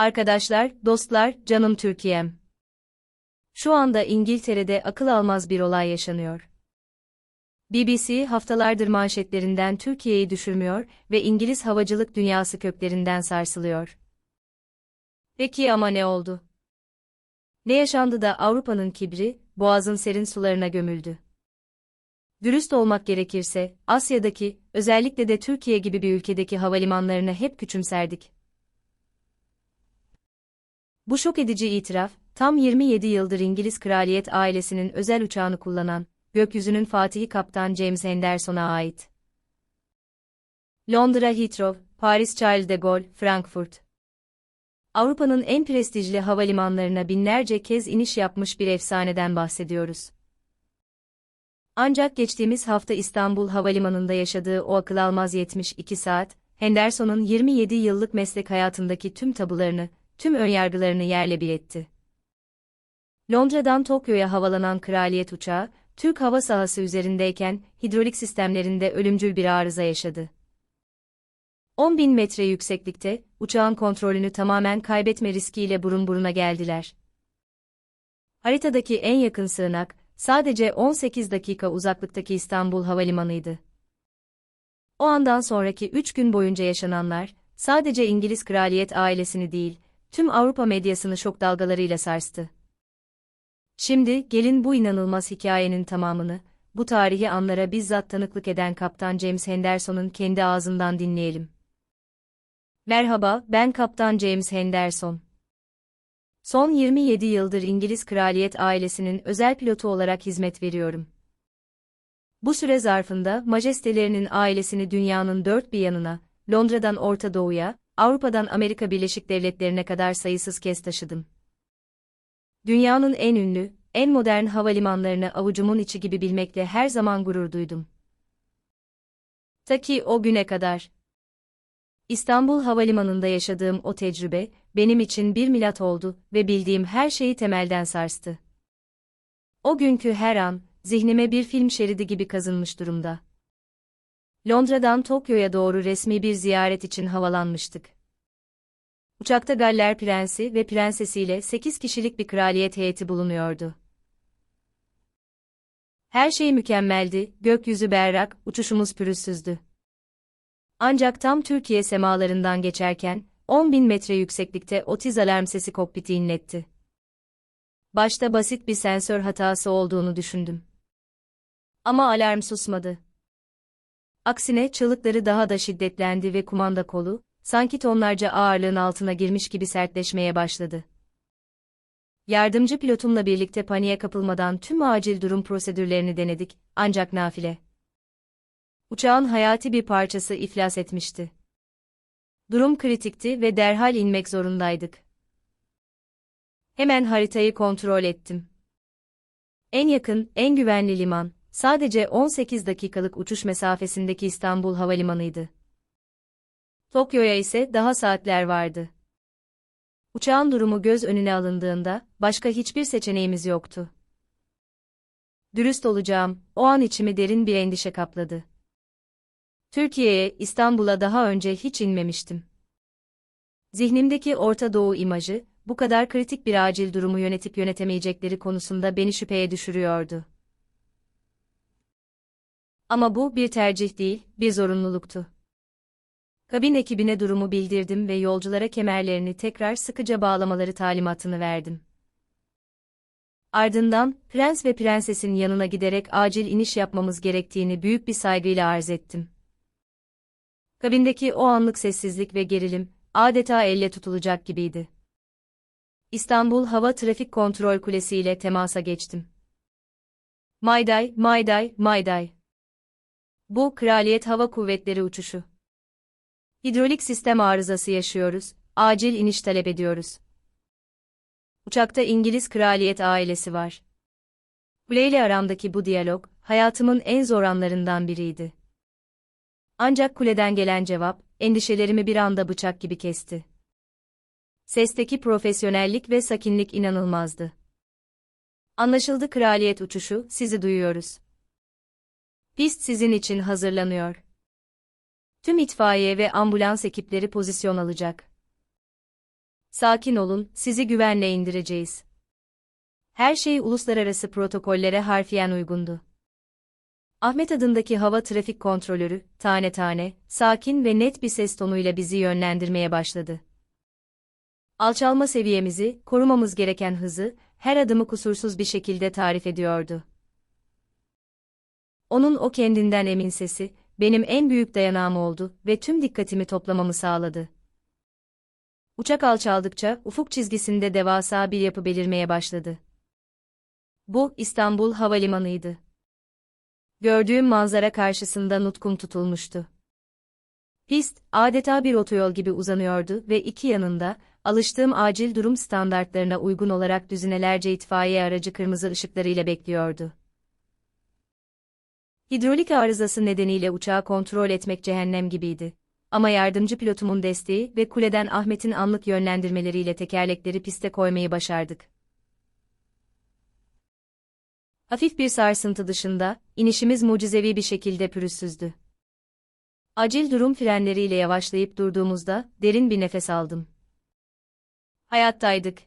Arkadaşlar, dostlar, canım Türkiye'm. Şu anda İngiltere'de akıl almaz bir olay yaşanıyor. BBC haftalardır manşetlerinden Türkiye'yi düşürmüyor ve İngiliz havacılık dünyası köklerinden sarsılıyor. Peki ama ne oldu? Ne yaşandı da Avrupa'nın kibri, boğazın serin sularına gömüldü? Dürüst olmak gerekirse, Asya'daki, özellikle de Türkiye gibi bir ülkedeki havalimanlarını hep küçümserdik. Bu şok edici itiraf, tam 27 yıldır İngiliz kraliyet ailesinin özel uçağını kullanan, gökyüzünün Fatihi Kaptan James Henderson'a ait. Londra Heathrow, Paris Charles de Gaulle, Frankfurt. Avrupa'nın en prestijli havalimanlarına binlerce kez iniş yapmış bir efsaneden bahsediyoruz. Ancak geçtiğimiz hafta İstanbul Havalimanı'nda yaşadığı o akıl almaz 72 saat, Henderson'un 27 yıllık meslek hayatındaki tüm tabularını, tüm önyargılarını yerle bir etti. Londra'dan Tokyo'ya havalanan kraliyet uçağı, Türk hava sahası üzerindeyken hidrolik sistemlerinde ölümcül bir arıza yaşadı. 10.000 metre yükseklikte, uçağın kontrolünü tamamen kaybetme riskiyle burun buruna geldiler. Haritadaki en yakın sığınak, sadece 18 dakika uzaklıktaki İstanbul Havalimanı'ydı. O andan sonraki 3 gün boyunca yaşananlar, sadece İngiliz kraliyet ailesini değil, tüm Avrupa medyasını şok dalgalarıyla sarstı. Şimdi, gelin bu inanılmaz hikayenin tamamını, bu tarihi anlara bizzat tanıklık eden Kaptan James Henderson'un kendi ağzından dinleyelim. Merhaba, ben Kaptan James Henderson. Son 27 yıldır İngiliz kraliyet ailesinin özel pilotu olarak hizmet veriyorum. Bu süre zarfında majestelerinin ailesini dünyanın dört bir yanına, Londra'dan Orta Doğu'ya, Avrupa'dan Amerika Birleşik Devletleri'ne kadar sayısız kez taşıdım. Dünyanın en ünlü, en modern havalimanlarını avucumun içi gibi bilmekle her zaman gurur duydum. Ta ki o güne kadar. İstanbul Havalimanı'nda yaşadığım o tecrübe, benim için bir milat oldu ve bildiğim her şeyi temelden sarstı. O günkü her an, zihnime bir film şeridi gibi kazınmış durumda. Londra'dan Tokyo'ya doğru resmi bir ziyaret için havalanmıştık. Uçakta Galler Prensi ve Prensesiyle 8 kişilik bir kraliyet heyeti bulunuyordu. Her şey mükemmeldi, gökyüzü berrak, uçuşumuz pürüzsüzdü. Ancak tam Türkiye semalarından geçerken, 10.000 metre yükseklikte otiz alarm sesi kokpiti inletti. Başta basit bir sensör hatası olduğunu düşündüm. Ama alarm susmadı. Aksine çığlıkları daha da şiddetlendi ve kumanda kolu, sanki tonlarca ağırlığın altına girmiş gibi sertleşmeye başladı. Yardımcı pilotumla birlikte paniğe kapılmadan tüm acil durum prosedürlerini denedik, ancak nafile. Uçağın hayati bir parçası iflas etmişti. Durum kritikti ve derhal inmek zorundaydık. Hemen haritayı kontrol ettim. En yakın, en güvenli liman, sadece 18 dakikalık uçuş mesafesindeki İstanbul Havalimanı'ydı. Tokyo'ya ise daha saatler vardı. Uçağın durumu göz önüne alındığında, başka hiçbir seçeneğimiz yoktu. Dürüst olacağım, o an içimi derin bir endişe kapladı. Türkiye'ye, İstanbul'a daha önce hiç inmemiştim. Zihnimdeki Orta Doğu imajı, bu kadar kritik bir acil durumu yönetip yönetemeyecekleri konusunda beni şüpheye düşürüyordu. Ama bu bir tercih değil, bir zorunluluktu. Kabin ekibine durumu bildirdim ve yolculara kemerlerini tekrar sıkıca bağlamaları talimatını verdim. Ardından, prens ve prensesin yanına giderek acil iniş yapmamız gerektiğini büyük bir saygıyla arz ettim. Kabindeki o anlık sessizlik ve gerilim, adeta elle tutulacak gibiydi. İstanbul Hava Trafik Kontrol Kulesi ile temasa geçtim. Mayday, Mayday, Mayday. Bu, Kraliyet Hava Kuvvetleri uçuşu. Hidrolik sistem arızası yaşıyoruz, acil iniş talep ediyoruz. Uçakta İngiliz kraliyet ailesi var. Kule ile aramdaki bu diyalog, hayatımın en zor anlarından biriydi. Ancak kuleden gelen cevap, endişelerimi bir anda bıçak gibi kesti. Sesteki profesyonellik ve sakinlik inanılmazdı. Anlaşıldı kraliyet uçuşu, sizi duyuyoruz. Pist sizin için hazırlanıyor. Tüm itfaiye ve ambulans ekipleri pozisyon alacak. Sakin olun, sizi güvenle indireceğiz. Her şey uluslararası protokollere harfiyen uygundu. Ahmet adındaki hava trafik kontrolörü, tane tane, sakin ve net bir ses tonuyla bizi yönlendirmeye başladı. Alçalma seviyemizi, korumamız gereken hızı, her adımı kusursuz bir şekilde tarif ediyordu. Onun o kendinden emin sesi, benim en büyük dayanağım oldu ve tüm dikkatimi toplamamı sağladı. Uçak alçaldıkça ufuk çizgisinde devasa bir yapı belirmeye başladı. Bu, İstanbul Havalimanı'ydı. Gördüğüm manzara karşısında nutkum tutulmuştu. Pist, adeta bir otoyol gibi uzanıyordu ve iki yanında, alıştığım acil durum standartlarına uygun olarak düzinelerce itfaiye aracı kırmızı ışıklarıyla bekliyordu. Hidrolik arızası nedeniyle uçağı kontrol etmek cehennem gibiydi. Ama yardımcı pilotumun desteği ve kuleden Ahmet'in anlık yönlendirmeleriyle tekerlekleri piste koymayı başardık. Hafif bir sarsıntı dışında, inişimiz mucizevi bir şekilde pürüzsüzdü. Acil durum frenleriyle yavaşlayıp durduğumuzda, derin bir nefes aldım. Hayattaydık.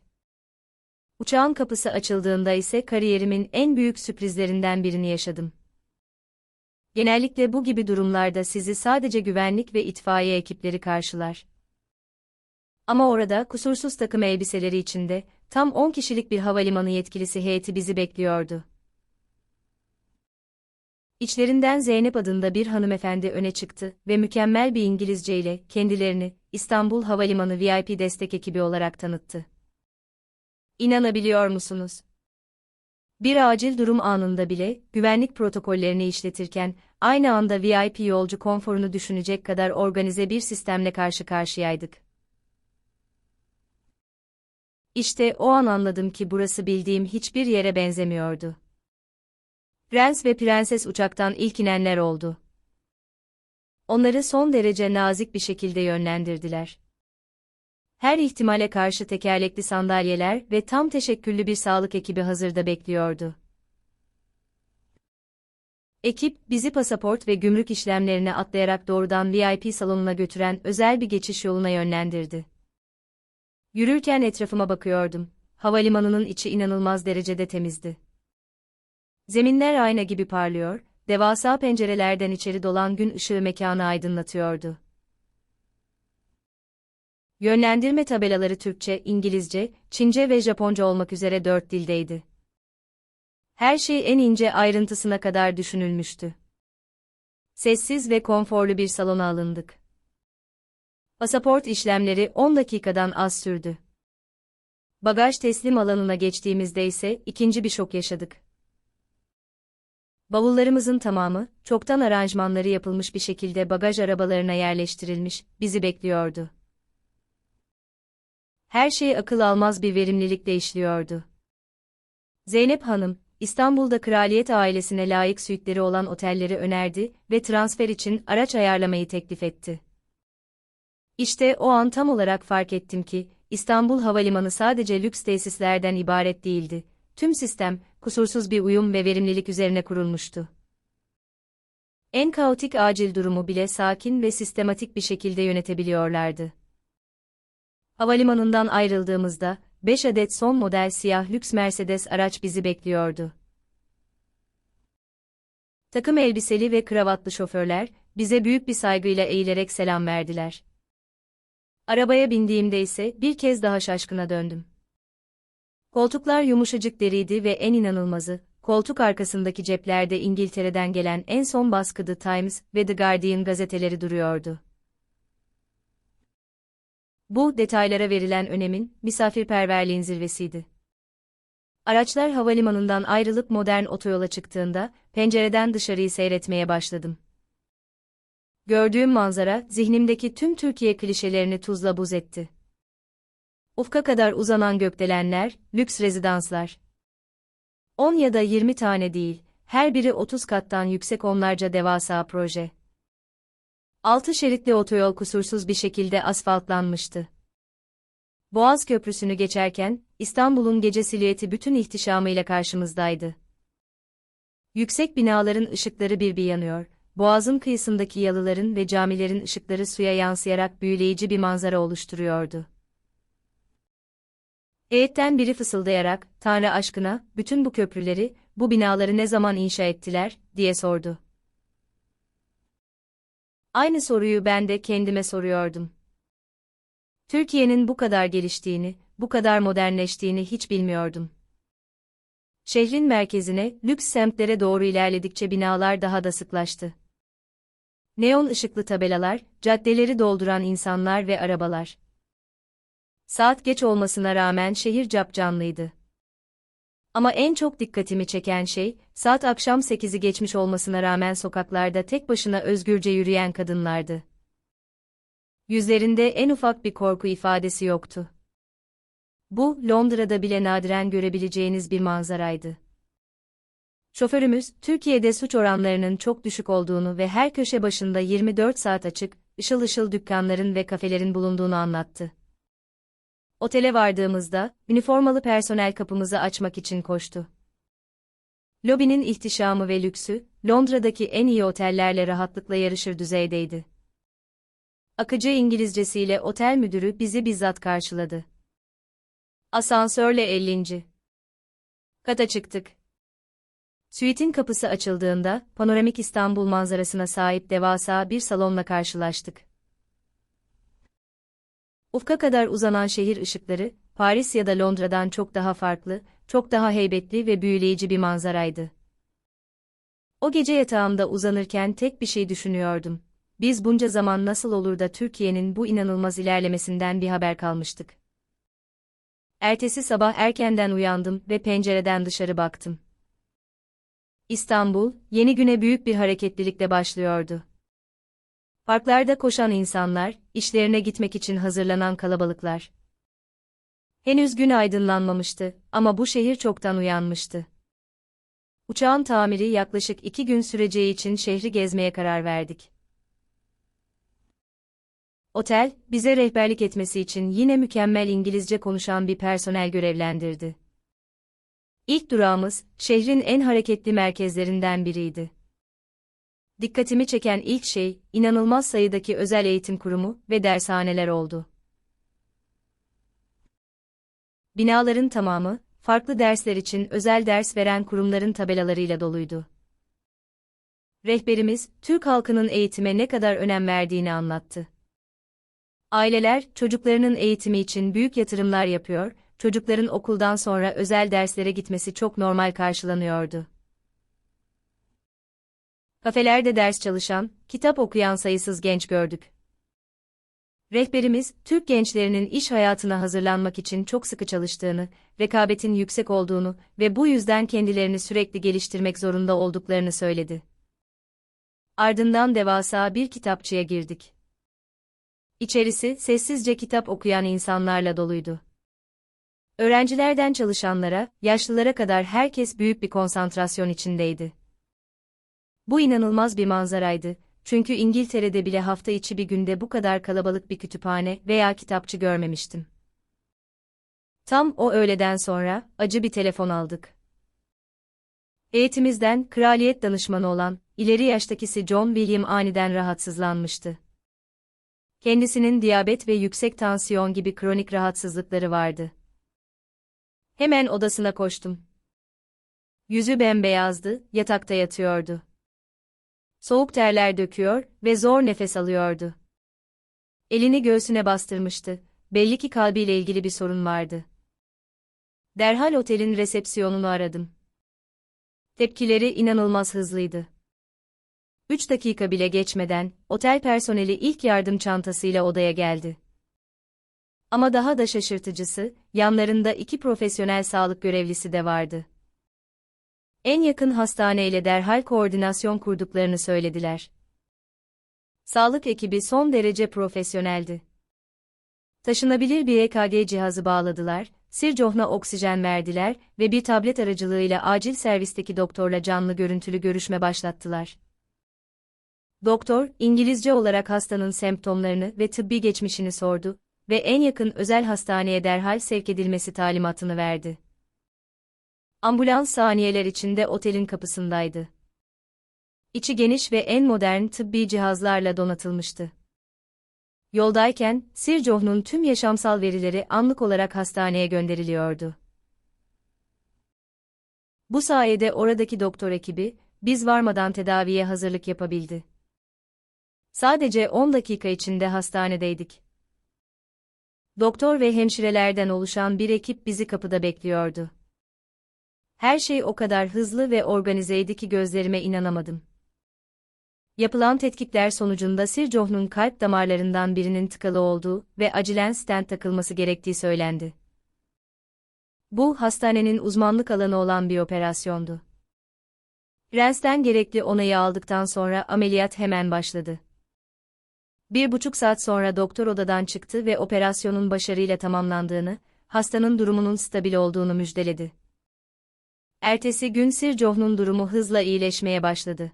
Uçağın kapısı açıldığında ise kariyerimin en büyük sürprizlerinden birini yaşadım. Genellikle bu gibi durumlarda sizi sadece güvenlik ve itfaiye ekipleri karşılar. Ama orada kusursuz takım elbiseleri içinde tam 10 kişilik bir havalimanı yetkilisi heyeti bizi bekliyordu. İçlerinden Zeynep adında bir hanımefendi öne çıktı ve mükemmel bir İngilizce ile kendilerini İstanbul Havalimanı VIP destek ekibi olarak tanıttı. İnanabiliyor musunuz? Bir acil durum anında bile güvenlik protokollerini işletirken aynı anda VIP yolcu konforunu düşünecek kadar organize bir sistemle karşı karşıyaydık. İşte o an anladım ki burası bildiğim hiçbir yere benzemiyordu. Prens ve prenses uçaktan ilk inenler oldu. Onları son derece nazik bir şekilde yönlendirdiler. Her ihtimale karşı tekerlekli sandalyeler ve tam teşekküllü bir sağlık ekibi hazırda bekliyordu. Ekip, bizi pasaport ve gümrük işlemlerine atlayarak doğrudan VIP salonuna götüren özel bir geçiş yoluna yönlendirdi. Yürürken etrafıma bakıyordum. Havalimanının içi inanılmaz derecede temizdi. Zeminler ayna gibi parlıyor, devasa pencerelerden içeri dolan gün ışığı mekanı aydınlatıyordu. Yönlendirme tabelaları Türkçe, İngilizce, Çince ve Japonca olmak üzere dört dildeydi. Her şey en ince ayrıntısına kadar düşünülmüştü. Sessiz ve konforlu bir salona alındık. Pasaport işlemleri 10 dakikadan az sürdü. Bagaj teslim alanına geçtiğimizde ise ikinci bir şok yaşadık. Bavullarımızın tamamı, çoktan aranjmanları yapılmış bir şekilde bagaj arabalarına yerleştirilmiş, bizi bekliyordu. Her şey akıl almaz bir verimlilikle işliyordu. Zeynep Hanım, İstanbul'da kraliyet ailesine layık süitleri olan otelleri önerdi ve transfer için araç ayarlamayı teklif etti. İşte o an tam olarak fark ettim ki, İstanbul Havalimanı sadece lüks tesislerden ibaret değildi. Tüm sistem, kusursuz bir uyum ve verimlilik üzerine kurulmuştu. En kaotik acil durumu bile sakin ve sistematik bir şekilde yönetebiliyorlardı. Havalimanından ayrıldığımızda, 5 adet son model siyah lüks Mercedes araç bizi bekliyordu. Takım elbiseli ve kravatlı şoförler, bize büyük bir saygıyla eğilerek selam verdiler. Arabaya bindiğimde ise bir kez daha şaşkına döndüm. Koltuklar yumuşacık deriydi ve en inanılmazı, koltuk arkasındaki ceplerde İngiltere'den gelen en son baskı The Times ve The Guardian gazeteleri duruyordu. Bu, detaylara verilen önemin, misafirperverliğin zirvesiydi. Araçlar havalimanından ayrılıp modern otoyola çıktığında, pencereden dışarıyı seyretmeye başladım. Gördüğüm manzara, zihnimdeki tüm Türkiye klişelerini tuzla buz etti. Ufka kadar uzanan gökdelenler, lüks rezidanslar. 10 ya da 20 tane değil, her biri 30 kattan yüksek onlarca devasa proje. Altı şeritli otoyol kusursuz bir şekilde asfaltlanmıştı. Boğaz Köprüsü'nü geçerken, İstanbul'un gece silüeti bütün ihtişamıyla karşımızdaydı. Yüksek binaların ışıkları bir bir yanıyor, boğazın kıyısındaki yalıların ve camilerin ışıkları suya yansıyarak büyüleyici bir manzara oluşturuyordu. Heyetten biri fısıldayarak, Tanrı aşkına, bütün bu köprüleri, bu binaları ne zaman inşa ettiler, diye sordu. Aynı soruyu ben de kendime soruyordum. Türkiye'nin bu kadar geliştiğini, bu kadar modernleştiğini hiç bilmiyordum. Şehrin merkezine, lüks semtlere doğru ilerledikçe binalar daha da sıklaştı. Neon ışıklı tabelalar, caddeleri dolduran insanlar ve arabalar. Saat geç olmasına rağmen şehir capcanlıydı. Ama en çok dikkatimi çeken şey, saat akşam 8'i geçmiş olmasına rağmen sokaklarda tek başına özgürce yürüyen kadınlardı. Yüzlerinde en ufak bir korku ifadesi yoktu. Bu, Londra'da bile nadiren görebileceğiniz bir manzaraydı. Şoförümüz, Türkiye'de suç oranlarının çok düşük olduğunu ve her köşe başında 24 saat açık, ışıl ışıl dükkanların ve kafelerin bulunduğunu anlattı. Otele vardığımızda, üniformalı personel kapımızı açmak için koştu. Lobinin ihtişamı ve lüksü, Londra'daki en iyi otellerle rahatlıkla yarışır düzeydeydi. Akıcı İngilizcesiyle otel müdürü bizi bizzat karşıladı. Asansörle 50. Kata çıktık. Suite'in kapısı açıldığında, panoramik İstanbul manzarasına sahip devasa bir salonla karşılaştık. Ufka kadar uzanan şehir ışıkları, Paris ya da Londra'dan çok daha farklı, çok daha heybetli ve büyüleyici bir manzaraydı. O gece yatağımda uzanırken tek bir şey düşünüyordum. Biz bunca zaman nasıl olur da Türkiye'nin bu inanılmaz ilerlemesinden bir haber kalmıştık. Ertesi sabah erkenden uyandım ve pencereden dışarı baktım. İstanbul, yeni güne büyük bir hareketlilikle başlıyordu. Parklarda koşan insanlar, işlerine gitmek için hazırlanan kalabalıklar. Henüz gün aydınlanmamıştı ama bu şehir çoktan uyanmıştı. Uçağın tamiri yaklaşık iki gün süreceği için şehri gezmeye karar verdik. Otel, bize rehberlik etmesi için yine mükemmel İngilizce konuşan bir personel görevlendirdi. İlk durağımız, şehrin en hareketli merkezlerinden biriydi. Dikkatimi çeken ilk şey, inanılmaz sayıdaki özel eğitim kurumu ve dershaneler oldu. Binaların tamamı, farklı dersler için özel ders veren kurumların tabelalarıyla doluydu. Rehberimiz, Türk halkının eğitime ne kadar önem verdiğini anlattı. Aileler, çocuklarının eğitimi için büyük yatırımlar yapıyor, çocukların okuldan sonra özel derslere gitmesi çok normal karşılanıyordu. Kafelerde ders çalışan, kitap okuyan sayısız genç gördük. Rehberimiz, Türk gençlerinin iş hayatına hazırlanmak için çok sıkı çalıştığını, rekabetin yüksek olduğunu ve bu yüzden kendilerini sürekli geliştirmek zorunda olduklarını söyledi. Ardından devasa bir kitapçıya girdik. İçerisi sessizce kitap okuyan insanlarla doluydu. Öğrencilerden çalışanlara, yaşlılara kadar herkes büyük bir konsantrasyon içindeydi. Bu inanılmaz bir manzaraydı, çünkü İngiltere'de bile hafta içi bir günde bu kadar kalabalık bir kütüphane veya kitapçı görmemiştim. Tam o öğleden sonra, acı bir telefon aldık. Eğitimizden, kraliyet danışmanı olan, ileri yaştakisi John William aniden rahatsızlanmıştı. Kendisinin diyabet ve yüksek tansiyon gibi kronik rahatsızlıkları vardı. Hemen odasına koştum. Yüzü bembeyazdı, yatakta yatıyordu. Soğuk terler döküyor ve zor nefes alıyordu. Elini göğsüne bastırmıştı, belli ki kalbiyle ilgili bir sorun vardı. Derhal otelin resepsiyonunu aradım. Tepkileri inanılmaz hızlıydı. Üç dakika bile geçmeden, otel personeli ilk yardım çantasıyla odaya geldi. Ama daha da şaşırtıcısı, yanlarında iki profesyonel sağlık görevlisi de vardı. En yakın hastaneyle derhal koordinasyon kurduklarını söylediler. Sağlık ekibi son derece profesyoneldi. Taşınabilir bir EKG cihazı bağladılar, Sircohna oksijen verdiler ve bir tablet aracılığıyla acil servisteki doktorla canlı görüntülü görüşme başlattılar. Doktor, İngilizce olarak hastanın semptomlarını ve tıbbi geçmişini sordu ve en yakın özel hastaneye derhal sevk edilmesi talimatını verdi. Ambulans saniyeler içinde otelin kapısındaydı. İçi geniş ve en modern tıbbi cihazlarla donatılmıştı. Yoldayken, Sir John'un tüm yaşamsal verileri anlık olarak hastaneye gönderiliyordu. Bu sayede oradaki doktor ekibi, biz varmadan tedaviye hazırlık yapabildi. Sadece 10 dakika içinde hastanedeydik. Doktor ve hemşirelerden oluşan bir ekip bizi kapıda bekliyordu. Her şey o kadar hızlı ve organizeydi ki gözlerime inanamadım. Yapılan tetkikler sonucunda Sir John'un kalp damarlarından birinin tıkalı olduğu ve acilen stent takılması gerektiği söylendi. Bu, hastanenin uzmanlık alanı olan bir operasyondu. Prens'ten gerekli onayı aldıktan sonra ameliyat hemen başladı. Bir buçuk saat sonra doktor odadan çıktı ve operasyonun başarıyla tamamlandığını, hastanın durumunun stabil olduğunu müjdeledi. Ertesi gün Sir John'un durumu hızla iyileşmeye başladı.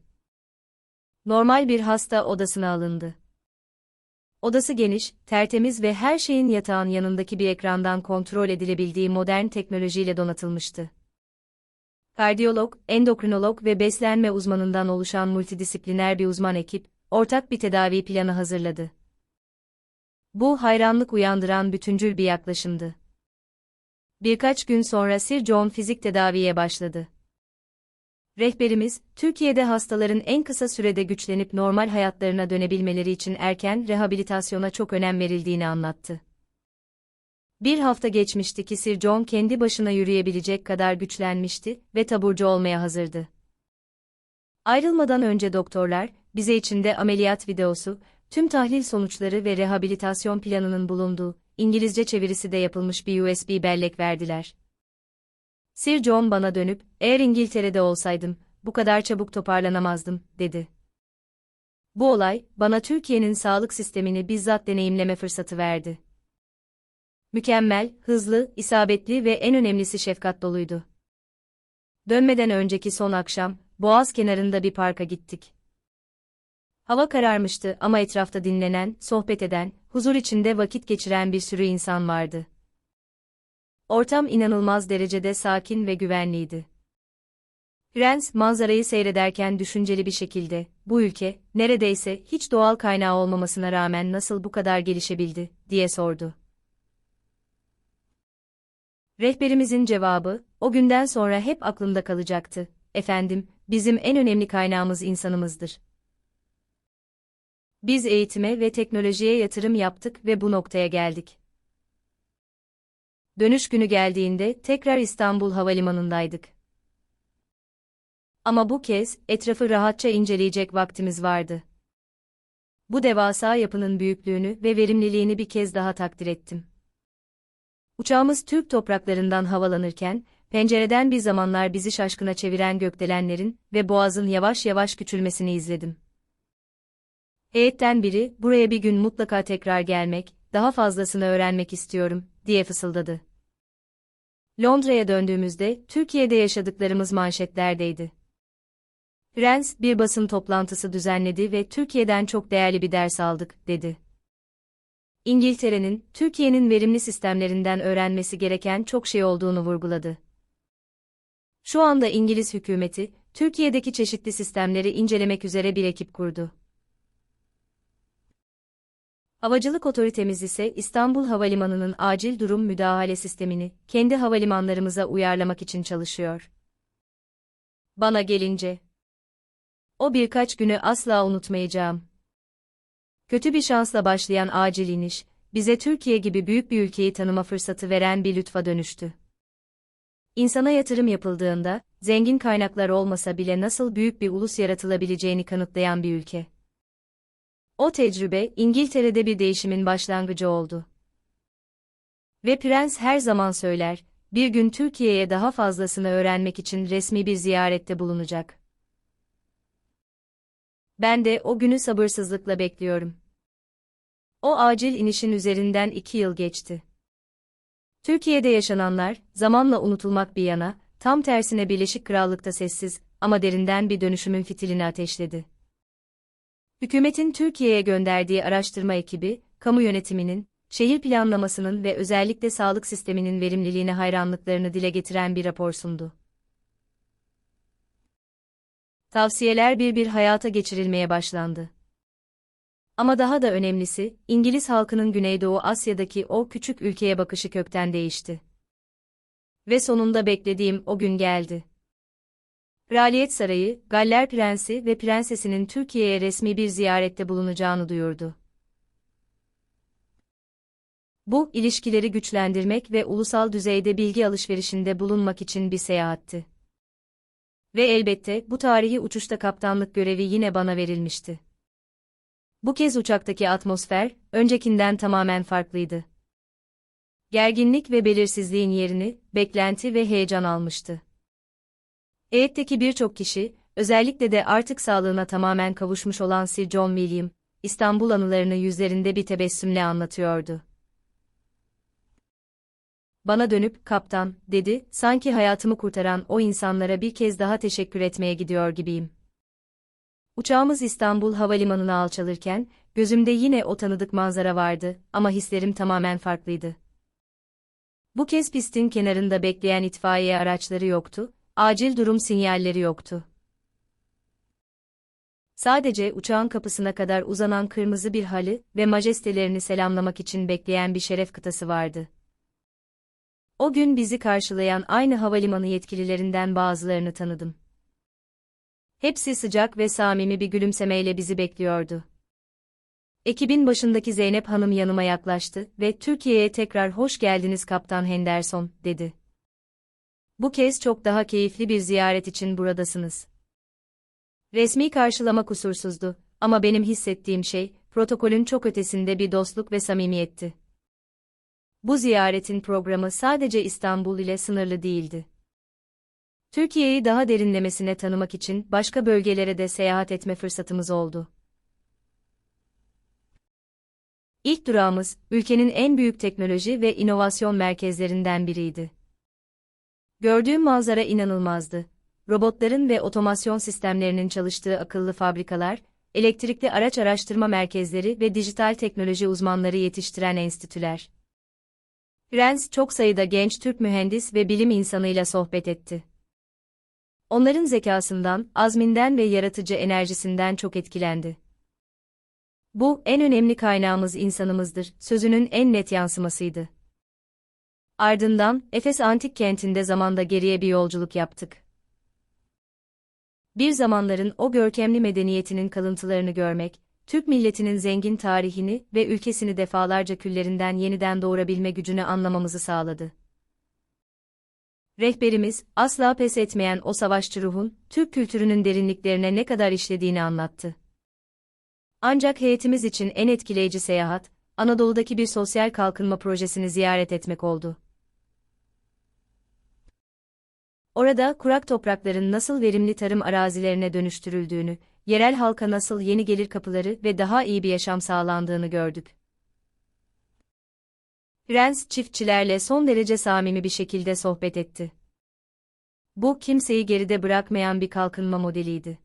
Normal bir hasta odasına alındı. Odası geniş, tertemiz ve her şeyin yatağın yanındaki bir ekrandan kontrol edilebildiği modern teknolojiyle donatılmıştı. Kardiyolog, endokrinolog ve beslenme uzmanından oluşan multidisipliner bir uzman ekip, ortak bir tedavi planı hazırladı. Bu hayranlık uyandıran bütüncül bir yaklaşımdı. Birkaç gün sonra Sir John fizik tedaviye başladı. Rehberimiz, Türkiye'de hastaların en kısa sürede güçlenip normal hayatlarına dönebilmeleri için erken rehabilitasyona çok önem verildiğini anlattı. Bir hafta geçmişti ki Sir John kendi başına yürüyebilecek kadar güçlenmişti ve taburcu olmaya hazırdı. Ayrılmadan önce doktorlar, bize içinde ameliyat videosu, tüm tahlil sonuçları ve rehabilitasyon planının bulunduğu, İngilizce çevirisi de yapılmış bir USB bellek verdiler. Sir John bana dönüp, eğer İngiltere'de olsaydım, bu kadar çabuk toparlanamazdım, dedi. Bu olay, bana Türkiye'nin sağlık sistemini bizzat deneyimleme fırsatı verdi. Mükemmel, hızlı, isabetli ve en önemlisi şefkat doluydu. Dönmeden önceki son akşam, Boğaz kenarında bir parka gittik. Hava kararmıştı ama etrafta dinlenen, sohbet eden, huzur içinde vakit geçiren bir sürü insan vardı. Ortam inanılmaz derecede sakin ve güvenliydi. Prens, manzarayı seyrederken düşünceli bir şekilde, bu ülke, neredeyse hiç doğal kaynağı olmamasına rağmen nasıl bu kadar gelişebildi, diye sordu. Rehberimizin cevabı, o günden sonra hep aklımda kalacaktı. Efendim, bizim en önemli kaynağımız insanımızdır. Biz eğitime ve teknolojiye yatırım yaptık ve bu noktaya geldik. Dönüş günü geldiğinde tekrar İstanbul Havalimanı'ndaydık. Ama bu kez etrafı rahatça inceleyecek vaktimiz vardı. Bu devasa yapının büyüklüğünü ve verimliliğini bir kez daha takdir ettim. Uçağımız Türk topraklarından havalanırken, pencereden bir zamanlar bizi şaşkına çeviren gökdelenlerin ve boğazın yavaş yavaş küçülmesini izledim. Heyetten biri, buraya bir gün mutlaka tekrar gelmek, daha fazlasını öğrenmek istiyorum, diye fısıldadı. Londra'ya döndüğümüzde, Türkiye'de yaşadıklarımız manşetlerdeydi. Prens, bir basın toplantısı düzenledi ve Türkiye'den çok değerli bir ders aldık, dedi. İngiltere'nin, Türkiye'nin verimli sistemlerinden öğrenmesi gereken çok şey olduğunu vurguladı. Şu anda İngiliz hükümeti, Türkiye'deki çeşitli sistemleri incelemek üzere bir ekip kurdu. Havacılık otoritemiz ise İstanbul Havalimanı'nın acil durum müdahale sistemini kendi havalimanlarımıza uyarlamak için çalışıyor. Bana gelince, o birkaç günü asla unutmayacağım. Kötü bir şansla başlayan acil iniş, bize Türkiye gibi büyük bir ülkeyi tanıma fırsatı veren bir lütfa dönüştü. İnsana yatırım yapıldığında, zengin kaynaklar olmasa bile nasıl büyük bir ulus yaratılabileceğini kanıtlayan bir ülke. O tecrübe, İngiltere'de bir değişimin başlangıcı oldu. Ve Prens her zaman söyler, bir gün Türkiye'ye daha fazlasını öğrenmek için resmi bir ziyarette bulunacak. Ben de o günü sabırsızlıkla bekliyorum. O acil inişin üzerinden iki yıl geçti. Türkiye'de yaşananlar, zamanla unutulmak bir yana, tam tersine Birleşik Krallık'ta sessiz ama derinden bir dönüşümün fitilini ateşledi. Hükümetin Türkiye'ye gönderdiği araştırma ekibi, kamu yönetiminin, şehir planlamasının ve özellikle sağlık sisteminin verimliliğine hayranlıklarını dile getiren bir rapor sundu. Tavsiyeler bir bir hayata geçirilmeye başlandı. Ama daha da önemlisi, İngiliz halkının Güneydoğu Asya'daki o küçük ülkeye bakışı kökten değişti. Ve sonunda beklediğim o gün geldi. Kraliyet Sarayı, Galler Prensi ve Prensesinin Türkiye'ye resmi bir ziyarette bulunacağını duyurdu. Bu, ilişkileri güçlendirmek ve ulusal düzeyde bilgi alışverişinde bulunmak için bir seyahatti. Ve elbette bu tarihi uçuşta kaptanlık görevi yine bana verilmişti. Bu kez uçaktaki atmosfer, öncekinden tamamen farklıydı. Gerginlik ve belirsizliğin yerini, beklenti ve heyecan almıştı. Heyetteki birçok kişi, özellikle de artık sağlığına tamamen kavuşmuş olan Sir John William, İstanbul anılarını yüzlerinde bir tebessümle anlatıyordu. Bana dönüp, kaptan, dedi, sanki hayatımı kurtaran o insanlara bir kez daha teşekkür etmeye gidiyor gibiyim. Uçağımız İstanbul Havalimanı'na alçalırken, gözümde yine o tanıdık manzara vardı ama hislerim tamamen farklıydı. Bu kez pistin kenarında bekleyen itfaiye araçları yoktu, acil durum sinyalleri yoktu. Sadece uçağın kapısına kadar uzanan kırmızı bir halı ve majestelerini selamlamak için bekleyen bir şeref kıtası vardı. O gün bizi karşılayan aynı havalimanı yetkililerinden bazılarını tanıdım. Hepsi sıcak ve samimi bir gülümsemeyle bizi bekliyordu. Ekibin başındaki Zeynep Hanım yanıma yaklaştı ve Türkiye'ye tekrar hoş geldiniz Kaptan Henderson, dedi. Bu kez çok daha keyifli bir ziyaret için buradasınız. Resmi karşılama kusursuzdu ama benim hissettiğim şey, protokolün çok ötesinde bir dostluk ve samimiyetti. Bu ziyaretin programı sadece İstanbul ile sınırlı değildi. Türkiye'yi daha derinlemesine tanımak için başka bölgelere de seyahat etme fırsatımız oldu. İlk durağımız, ülkenin en büyük teknoloji ve inovasyon merkezlerinden biriydi. Gördüğüm manzara inanılmazdı. Robotların ve otomasyon sistemlerinin çalıştığı akıllı fabrikalar, elektrikli araç araştırma merkezleri ve dijital teknoloji uzmanları yetiştiren enstitüler. Prens çok sayıda genç Türk mühendis ve bilim insanıyla sohbet etti. Onların zekasından, azminden ve yaratıcı enerjisinden çok etkilendi. Bu, en önemli kaynağımız insanımızdır, sözünün en net yansımasıydı. Ardından, Efes antik kentinde zamanda geriye bir yolculuk yaptık. Bir zamanların o görkemli medeniyetinin kalıntılarını görmek, Türk milletinin zengin tarihini ve ülkesini defalarca küllerinden yeniden doğurabilme gücünü anlamamızı sağladı. Rehberimiz, asla pes etmeyen o savaşçı ruhun, Türk kültürünün derinliklerine ne kadar işlediğini anlattı. Ancak heyetimiz için en etkileyici seyahat, Anadolu'daki bir sosyal kalkınma projesini ziyaret etmek oldu. Orada kurak toprakların nasıl verimli tarım arazilerine dönüştürüldüğünü, yerel halka nasıl yeni gelir kapıları ve daha iyi bir yaşam sağlandığını gördük. Prens çiftçilerle son derece samimi bir şekilde sohbet etti. Bu kimseyi geride bırakmayan bir kalkınma modeliydi.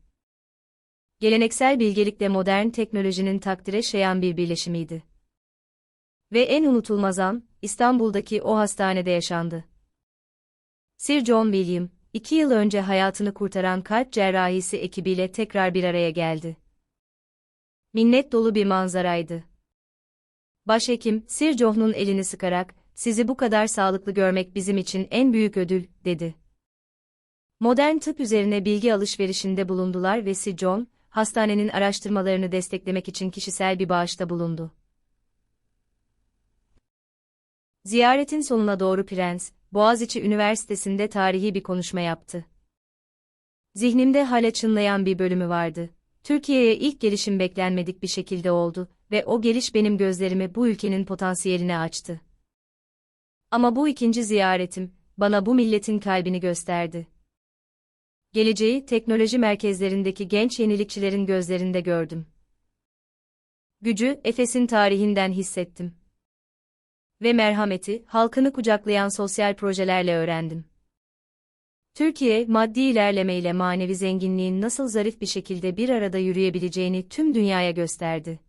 Geleneksel bilgelikle modern teknolojinin takdire şayan bir birleşimiydi. Ve en unutulmaz an, İstanbul'daki o hastanede yaşandı. Sir John William, iki yıl önce hayatını kurtaran kalp cerrahisi ekibiyle tekrar bir araya geldi. Minnet dolu bir manzaraydı. Başhekim, Sir John'un elini sıkarak, sizi bu kadar sağlıklı görmek bizim için en büyük ödül, dedi. Modern tıp üzerine bilgi alışverişinde bulundular ve Sir John, hastanenin araştırmalarını desteklemek için kişisel bir bağışta bulundu. Ziyaretin sonuna doğru Prens, Boğaziçi Üniversitesi'nde tarihi bir konuşma yaptı. Zihnimde hala çınlayan bir bölümü vardı. Türkiye'ye ilk gelişim beklenmedik bir şekilde oldu ve o geliş benim gözlerimi bu ülkenin potansiyeline açtı. Ama bu ikinci ziyaretim, bana bu milletin kalbini gösterdi. Geleceği teknoloji merkezlerindeki genç yenilikçilerin gözlerinde gördüm. Gücü, Efes'in tarihinden hissettim ve merhameti, halkını kucaklayan sosyal projelerle öğrendim. Türkiye, maddi ilerlemeyle manevi zenginliğin nasıl zarif bir şekilde bir arada yürüyebileceğini tüm dünyaya gösterdi.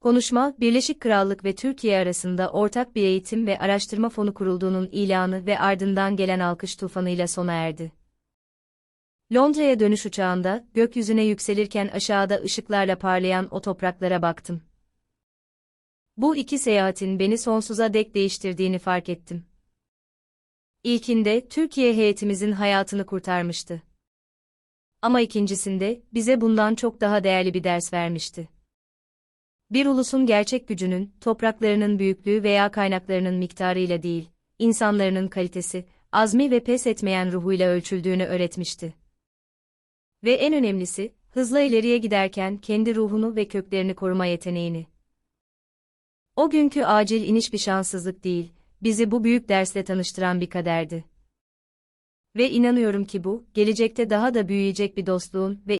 Konuşma, Birleşik Krallık ve Türkiye arasında ortak bir eğitim ve araştırma fonu kurulduğunun ilanı ve ardından gelen alkış tufanıyla sona erdi. Londra'ya dönüş uçağında, gökyüzüne yükselirken aşağıda ışıklarla parlayan o topraklara baktım. Bu iki seyahatin beni sonsuza dek değiştirdiğini fark ettim. İlkinde Türkiye heyetimizin hayatını kurtarmıştı. Ama ikincisinde bize bundan çok daha değerli bir ders vermişti. Bir ulusun gerçek gücünün, topraklarının büyüklüğü veya kaynaklarının miktarıyla değil, insanların kalitesi, azmi ve pes etmeyen ruhuyla ölçüldüğünü öğretmişti. Ve en önemlisi, hızla ileriye giderken kendi ruhunu ve köklerini koruma yeteneğini. O günkü acil iniş bir şanssızlık değil, bizi bu büyük dersle tanıştıran bir kaderdi. Ve inanıyorum ki bu, gelecekte daha da büyüyecek bir dostluğun ve